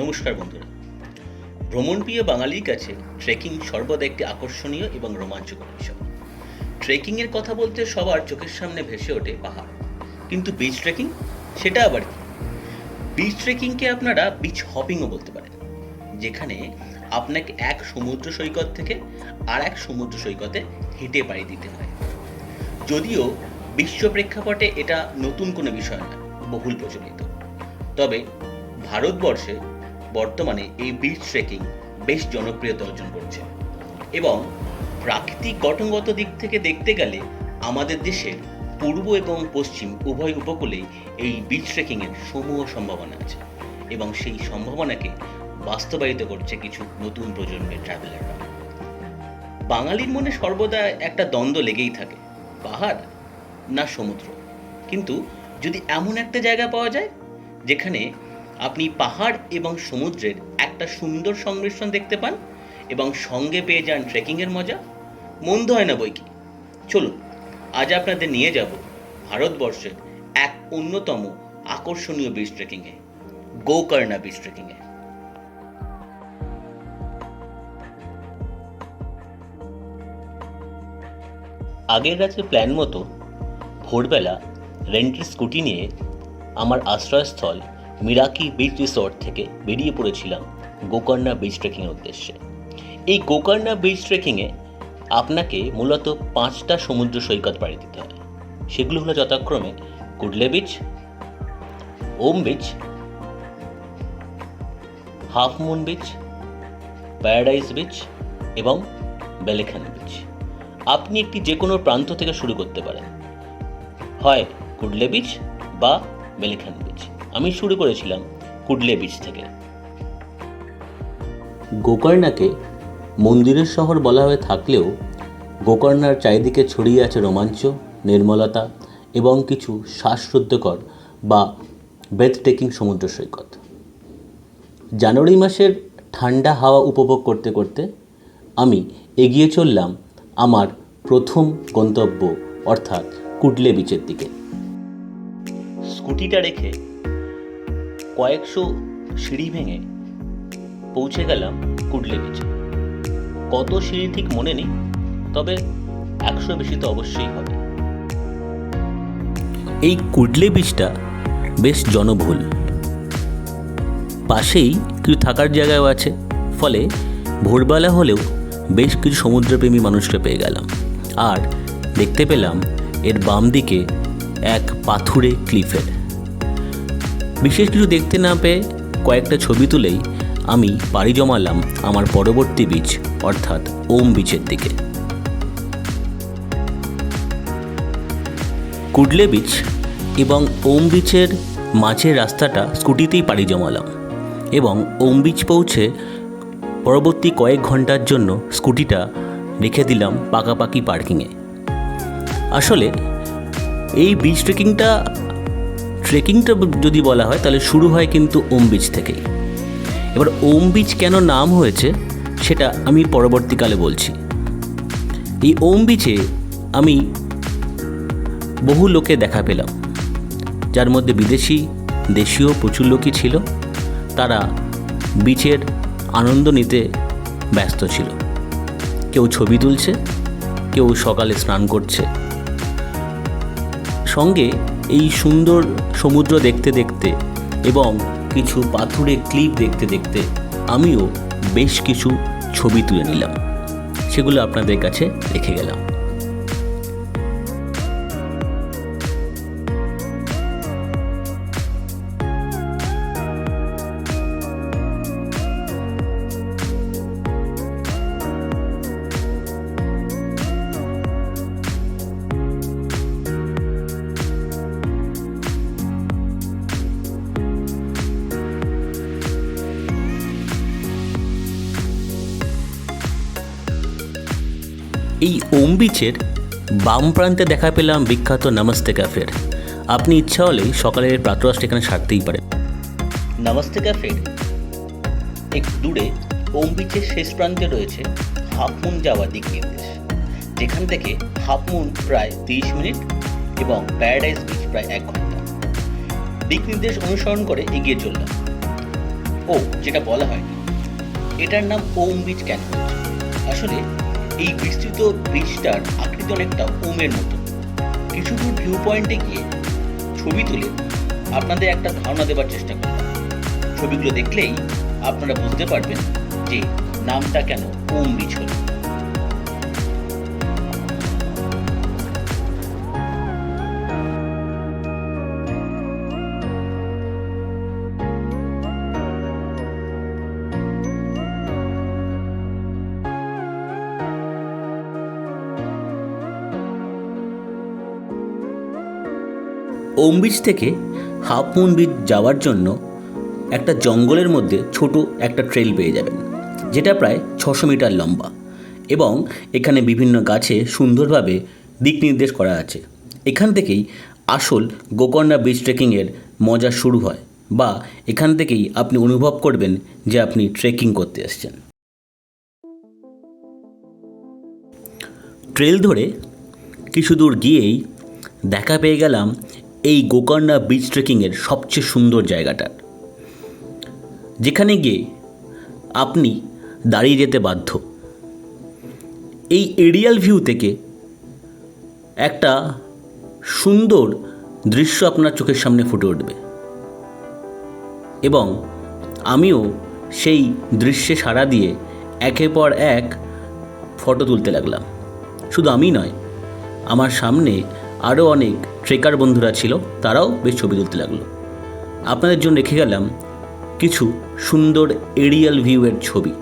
নমস্কার বন্ধুরা। ভ্রমণপ্রিয় বাঙালির কাছে ট্রেকিং সর্বদা একটি আকর্ষণীয় এবং রোমাঞ্চকর বিষয়। ট্রেকিংয়ের কথা বলতে সবার চোখের সামনে ভেসে ওঠে পাহাড়। কিন্তু বিচ ট্রেকিং সেটা আবার কি? বিচ ট্রেকিংকে আপনারা বিচ হপিংও বলতে পারেন, যেখানে আপনাকে এক সমুদ্র সৈকত থেকে আর এক সমুদ্র সৈকতে হেঁটে পাড়ি দিতে হয়। যদিও বিশ্ব প্রেক্ষাপটে এটা নতুন কোনো বিষয় নয় বহুল প্রচলিত। তবে ভারতবর্ষে বর্তমানে এই বিচ ট্রেকিং বেশ জনপ্রিয়তা অর্জন করছে। এবং প্রাকৃতিক গঠনগত দিক থেকে দেখতে গেলে আমাদের দেশের পূর্ব এবং পশ্চিম উভয় উপকূলেই এই বিচ ট্রেকিংয়ের সমূহ সম্ভাবনা আছে। এবং সেই সম্ভাবনাকে বাস্তবায়িত করছে কিছু নতুন প্রজন্মের ট্রাভেলাররা বাঙালির মনে সর্বদা একটা দ্বন্দ্ব লেগেই থাকে, পাহাড় না সমুদ্র। কিন্তু যদি এমন একটা জায়গা পাওয়া যায়, যেখানে আপনি পাহাড় এবং সমুদ্রের একটা সুন্দর সংমিশ্রণ দেখতে পান এবং সঙ্গে পেয়ে যান ট্রেকিংয়ের মজা, মন্দ হয় না বই কি? চলুন, আজ আপনাদের নিয়ে যাব ভারতবর্ষের এক অন্যতম আকর্ষণীয় বিচ ট্রেকিংয়ে গোকর্ণা বিচ ট্রেকিংয়ে আগের রাতের প্ল্যান মতো ভোরবেলা রেন্টের স্কুটি নিয়ে আমার আশ্রয়স্থল মিরাকি বিচ রিসর্ট থেকে বেরিয়ে পড়েছিলাম গোকর্ণা বিচ ট্রেকিংয়ের উদ্দেশ্যে। এই গোকর্ণা বিচ ট্রেকিংয়ে আপনাকে মূলত পাঁচটা সমুদ্র সৈকত পাড়ি দিতে হয়। সেগুলো হলো যথাক্রমে Kudle beach Om beach half moon beach paradise beach এবং বেলেখান বিচ আপনি একটি যে কোনো প্রান্ত থেকে শুরু করতে পারেন। হয় কুডলে বিচ বা বেলেখান বিচ আমি শুরু করেছিলাম কুডলে বিচ থেকে। গোকর্ণাকে মন্দিরের শহর বলা হয়ে থাকলেও গোকর্ণার চারিদিকে ছড়িয়ে আছে রোমাঞ্চ নির্মলতা এবং কিছু শ্বাসরুদ্ধকর বা ব্রেথ টেকিং সমুদ্র সৈকত। জানুয়ারি মাসের ঠান্ডা হাওয়া উপভোগ করতে করতে আমি এগিয়ে চললাম আমার প্রথম গন্তব্য অর্থাৎ কুডলে বিচের দিকে। স্কুটিটা রেখে কয়েকশো সিঁড়ি ভেঙে পৌঁছে গেলাম কুডলে বিচে। কত সিঁড়ি ঠিক মনে নেই, তবে একশো বেশি তো অবশ্যই হবে। এই কুডলে বিচটা বেশ জনবহুল। পাশেই কিছু থাকার জায়গাও আছে, ফলে ভোরবেলা হলেও বেশ কিছু সমুদ্রপ্রেমী মানুষকে পেয়ে গেলাম। আর দেখতে পেলাম এর বাম দিকে এক পাথুরে ক্লিফের বিশেষ কিছু দেখতে না পেয়ে কয়েকটা ছবি তুলেই আমি পাড়ি জমালাম আমার পরবর্তী বিচ অর্থাৎ ওম বিচের দিকে। কুডলে বিচ এবং ওম বিচের মাঝের রাস্তাটা স্কুটিতেই পাড়ি জমালাম এবং ওম বিচ পৌঁছে পরবর্তী কয়েক ঘণ্টার জন্য স্কুটিটা রেখে দিলাম পাকাপাকি পার্কিংয়ে। আসলে এই বিচ ট্রেকিংটা ট্রেকিংটা যদি বলা হয়, তাহলে শুরু হয় কিন্তু ওম বিচ থেকেই। এবার ওম বিচ কেন নাম হয়েছে, সেটা আমি পরবর্তীকালে বলছি। এই ওম বিচে আমি বহু লোকে দেখা পেলাম, যার মধ্যে বিদেশি, দেশীয় প্রচুর লোকই ছিল। তারা বিচের আনন্দ নিতে ব্যস্ত ছিল। কেউ ছবি তুলছে, কেউ সকালে স্নান করছে। সঙ্গে এই সুন্দর সমুদ্র দেখতে দেখতে এবং কিছু পাথুরে ক্লিপ দেখতে দেখতে আমিও বেশ কিছু ছবি তুলে নিলাম। সেগুলো আপনাদের কাছে রেখে গেলাম। এই ওম বিচের বাম প্রান্তে দেখা পেলাম বিখ্যাত নমস্তে ক্যাফের। আপনি ইচ্ছা হলেই সকালের প্রাতরাশটা এখানে সারতেই পারেন। নমস্তে ক্যাফের একটু দূরে ওম বিচের শেষ প্রান্তে রয়েছে হাফ মুন যাওয়ার দিক নির্দেশ। যেখান থেকে হাফ মুন প্রায় তিরিশ মিনিট এবং প্যারাডাইস বিচ প্রায় এক ঘণ্টা। দিক নির্দেশ অনুসরণ করে এগিয়ে চললাম। ও, যেটা বলা হয় এটার নাম ওম বিচ হয়েছে? আসলে এই বিস্তৃত ব্রিজটার আকৃতি অনেকটা ওমের মতো। কিছু দূর ভিউ পয়েন্টে গিয়ে ছবি তুলে আপনাদের একটা ধারণা দেবার চেষ্টা করব। ছবিগুলো দেখলেই আপনারা বুঝতে পারবেন যে নামটা কেন ওম বিচ হলো। ওম বিচ থেকে হাফ মুন বিচ যাওয়ার জন্য একটা জঙ্গলের মধ্যে ছোট একটা ট্রেল পেয়ে যাবেন, যেটা প্রায় ছশো মিটার লম্বা এবং এখানে বিভিন্ন গাছে সুন্দরভাবে দিক নির্দেশ করা আছে। এখান থেকেই আসল গোকর্ণা বিচ ট্রেকিংয়ের মজা শুরু হয় বা এখান থেকেই আপনি অনুভব করবেন যে আপনি ট্রেকিং করতে এসেছেন। ট্রেল ধরে কিছু দূর গিয়েই দেখা পেয়ে গেলাম এই গোকর্ণা বিচ ট্রেকিংয়ের সবচেয়ে সুন্দর জায়গাটার যেখানে গিয়ে আপনি দাঁড়িয়ে যেতে বাধ্য। এই এরিয়াল ভিউ থেকে একটা সুন্দর দৃশ্য আপনার চোখের সামনে ফুটে উঠবে। এবং আমিও সেই দৃশ্যে সাড়া দিয়ে একের পর এক ফটো তুলতে লাগলাম। শুধু আমি নয়, আমার সামনে আরও অনেক ট্রেকার বন্ধুরা ছিল, তারাও বেশ ছবি তুলতে লাগল। আপনাদের জন্য রেখে গেলাম কিছু সুন্দর এরিয়াল ভিউয়ের ছবি।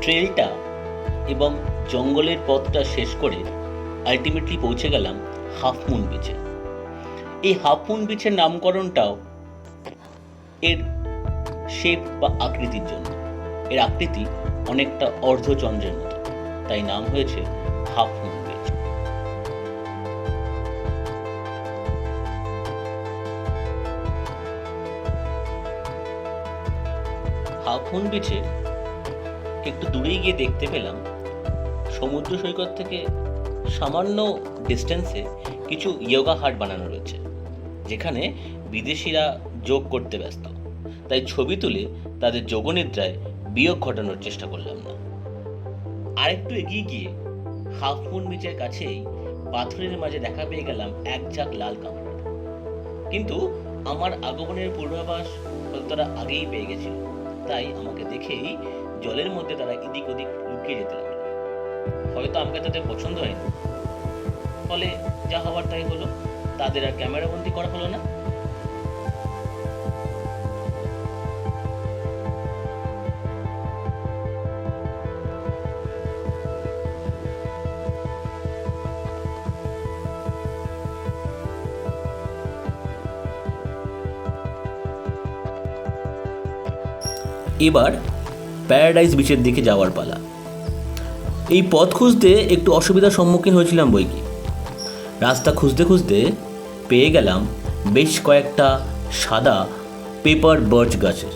ট্রেলটা এবং জঙ্গলের পথটা শেষ করে আলটিমেটলি পৌঁছে গেলাম হাফ মুন বিচে এই হাফ মুন বিচের নামকরণটাও এর শেপ বা আকৃতির জন্য। এর আকৃতি অনেকটা অর্ধচন্দ্রের মতো, তাই নাম হয়েছে half moon beach half moon বিচে একটু দূরেই গিয়ে দেখতে পেলাম, সমুদ্র সৈকত থেকে সামান্য ডিস্টেন্সে কিছু ইয়োগা হাট বানানো রয়েছে, যেখানে বিদেশিরা যোগ করতে ব্যস্ত। তাই ছবি তুলে তাদের যোগনিদ্রায় বিয়োগ ঘটানোর চেষ্টা করলাম না। আরেকটু এগিয়ে গিয়ে হাফ মুন বিচের কাছেই পাথরের মাঝে দেখা পেয়ে গেলাম এক ঝাঁক লাল কাঁকড়া কিন্তু আমার আগমনের পূর্বাভাস তারা আগেই পেয়ে গেছিল, তাই আমাকে দেখেই জলের মধ্যে তারা এদিক ওদিক লুকিয়ে যেতে লাগল। হয়তো আমাকে তাদের পছন্দ হয়নি। ফলে যা হওয়ার তাই হলো, তাদের আর ক্যামেরা বন্দি করা হলো না। এবার প্যারাডাইস বিচের দিকে যাওয়ার পালা। এই পথ খুঁজতে একটু অসুবিধার সম্মুখীন হয়েছিলাম বই কি রাস্তা খুঁজতে খুঁজতে পেয়ে গেলাম বেশ কয়েকটা সাদা পেপার বার্চ গাছের।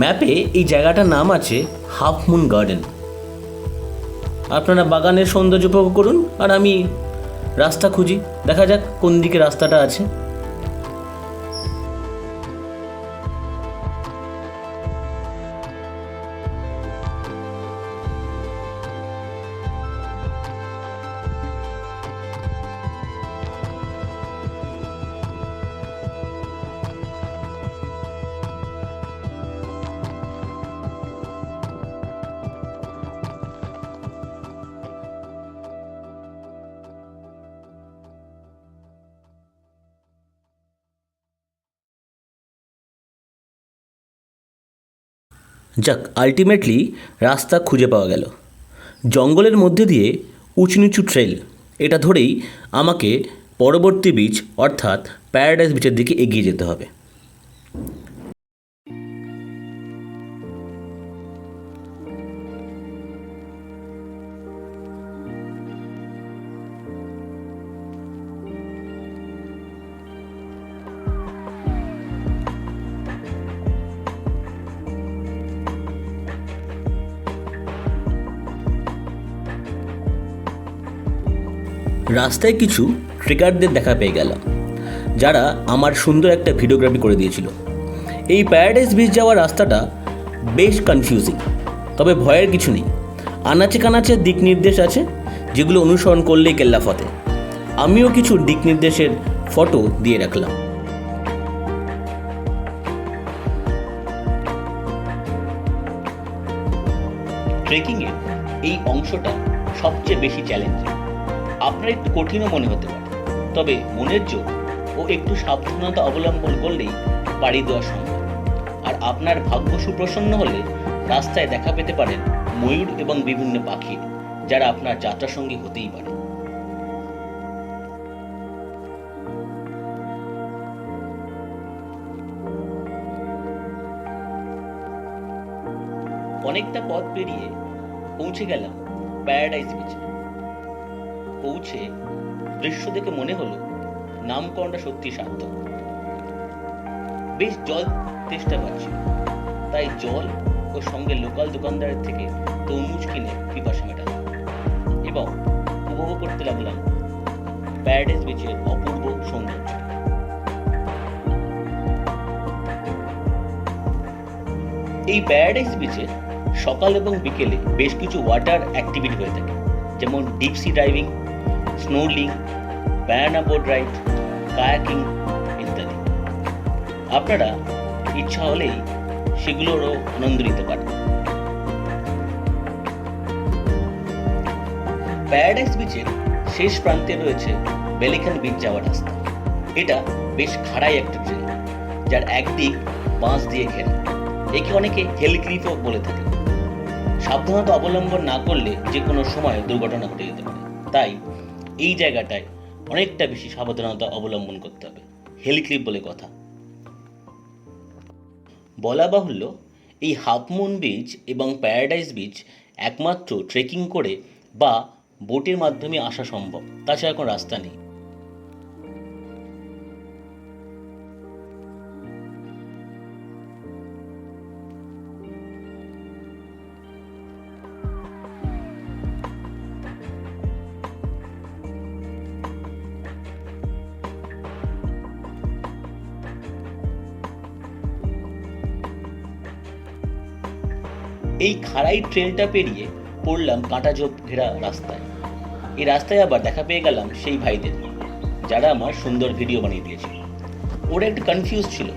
ম্যাপে এই জায়গাটার নাম আছে হাফ মুন গার্ডেন। আপনারা বাগানের সৌন্দর্য উপভোগ করুন, আর আমি রাস্তা খুঁজি। দেখা যাক কোন দিকে রাস্তাটা আছে। যাক আলটিমেটলি রাস্তা খুঁজে পাওয়া গেল। জঙ্গলের মধ্যে দিয়ে উঁচু নিচু ট্রেল এটা ধরেই আমাকে পরবর্তী বীচ অর্থাৎ প্যারাডাইস বিচের দিকে এগিয়ে যেতে হবে। রাস্তায় কিছু ট্রেকারদের দেখা পেয়ে গেলাম, যারা আমার সুন্দর একটা ভিডিওগ্রাফি করে দিয়েছিল। এই প্যারাডাইস বিচ যাওয়ার রাস্তাটা বেশ কনফিউজিং তবে ভয়ের কিছু নেই। আনাচে কানাচে দিক নির্দেশ আছে, যেগুলো অনুসরণ করলেই কেল্লা ফতে। আমিও কিছু দিক নির্দেশের ফটো দিয়ে রাখলাম। ট্রেকিংয়ের এই অংশটা সবচেয়ে বেশি চ্যালেঞ্জিং আপনার একটু কঠিনও মনে হতে পারে। তবে মনের জোর ও একটু সাবধানতা অবলম্বন করলেই পাড়ি দেওয়া সম্ভব। আর আপনার ভাগ্য সুপ্রসন্ন হলে রাস্তায় দেখা পেতে পারেন ময়ূর এবং বিভিন্ন পাখির যারা আপনার যাত্রা সঙ্গী হতেই পারে। অনেকটা পথ পেরিয়ে পৌঁছে গেলাম প্যারাডাইজ বিচে। পৌঁছে দৃশ্য দেখে মনে হলো নামকরণটা সত্যি সার্থক। বেশ জল তেষ্টা পাচ্ছিল তাই জল ও সঙ্গে লোকাল দোকানদারের থেকে তরমুজ কিনে পিপাসা মেটালাম এবং উপভোগ করতে লাগলাম প্যারাডাইজ বিচের অপূর্ব সৌন্দর্য। এই প্যারাডাইস বিচে সকাল এবং বিকেলে বেশ কিছু ওয়াটার অ্যাক্টিভিটি হয়ে থাকে, যেমন deep sea driving snorkelling banana boat ride kayaking ইত্যাদি। আপনারা ইচ্ছা হলেই সেগুলোরও আনন্দ নিতে পারেন। প্যারাডাইস বিচের শেষ প্রান্তে রয়েছে বেলিখান বিচ যাওয়ার রাস্তা। এটা বেশ খাড়াই একটা ট্রেন যার একদিক বাঁশ দিয়ে ঘেরা। একে অনেকে হেল ক্লিফও বলে থাকে। সাবধানতা অবলম্বন না করলে যে কোনো সময় দুর্ঘটনা ঘটে যেতে পারে। তাই এই জায়গাটায় অনেকটা বেশি সাবধানতা অবলম্বন করতে হবে। হেলিক্লিপ বলে কথা। বলা বাহুল্য, এই হাফমুন বিচ এবং প্যারাডাইজ বিচ একমাত্র ট্রেকিং করে বা বোটের মাধ্যমে আসা সম্ভব। তাছাড়া কোনো রাস্তা নেই। এই খাড়াই ট্রেলটা পেরিয়ে পড়লাম কাঁটাঝোপ ঘেরা রাস্তায়। এই রাস্তায় আবার দেখা পেয়ে গেলাম সেই ভাইদের যারা আমার সুন্দর ভিডিও বানিয়ে দিয়েছিল। ওরা একটু কনফিউজ ছিল।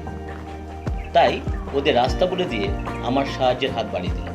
তাই ওদের রাস্তা বলে দিয়ে আমার সাহায্যের হাত বাড়িয়ে দিলাম।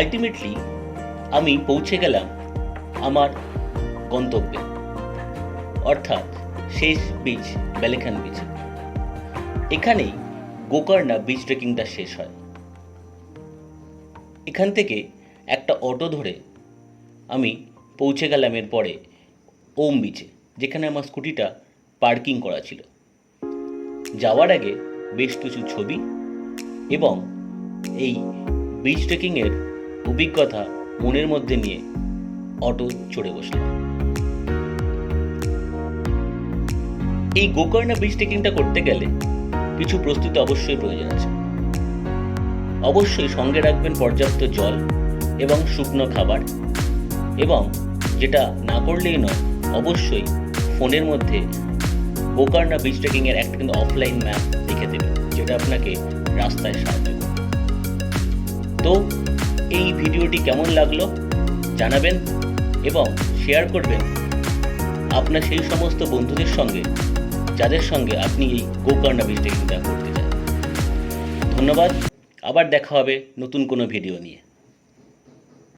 আলটিমেটলি আমি পৌঁছে গেলাম আমার গন্তব্যে, অর্থাৎ শেষ বিচ বেলেখান বিচ এখানেই গোকর্ণা বীজ ট্রেকিংটা শেষ হয়। এখান থেকে একটা অটো ধরে আমি পৌঁছে গেলাম এরপরে ওম বিচে যেখানে আমার স্কুটিটা পার্কিং করা ছিল। যাওয়ার আগে বেশ কিছু ছবি এবং এই বিচ ট্রেকিংয়ের অভিজ্ঞতা মনের মধ্যে নিয়ে অটো চড়ে বসলাম। এই গোকর্ণা ব্রিজ ট্রেকিংটা করতে গেলে কিছু প্রস্তুতি অবশ্যই প্রয়োজন আছে। অবশ্যই সঙ্গে রাখবেন পর্যাপ্ত জল এবং শুকনো খাবার এবং যেটা না করলেই নয়, অবশ্যই ফোনের মধ্যে গোকর্ণা ব্রিজ ট্রেকিংয়ের একটা কিন্তু অফলাইন ম্যাপ দেখে দেবেন, যেটা আপনাকে রাস্তায় সাহায্য করবে। তো এই ভিডিওটি কেমন লাগল জানাবেন এবং শেয়ার করবেন আপনার সেই সমস্ত বন্ধুদের সঙ্গে যাদের সঙ্গে আপনি এই গোকর্ণা ট্রেকিংটা করতে চান। ধন্যবাদ, আবার দেখা হবে নতুন কোনো ভিডিও নিয়ে।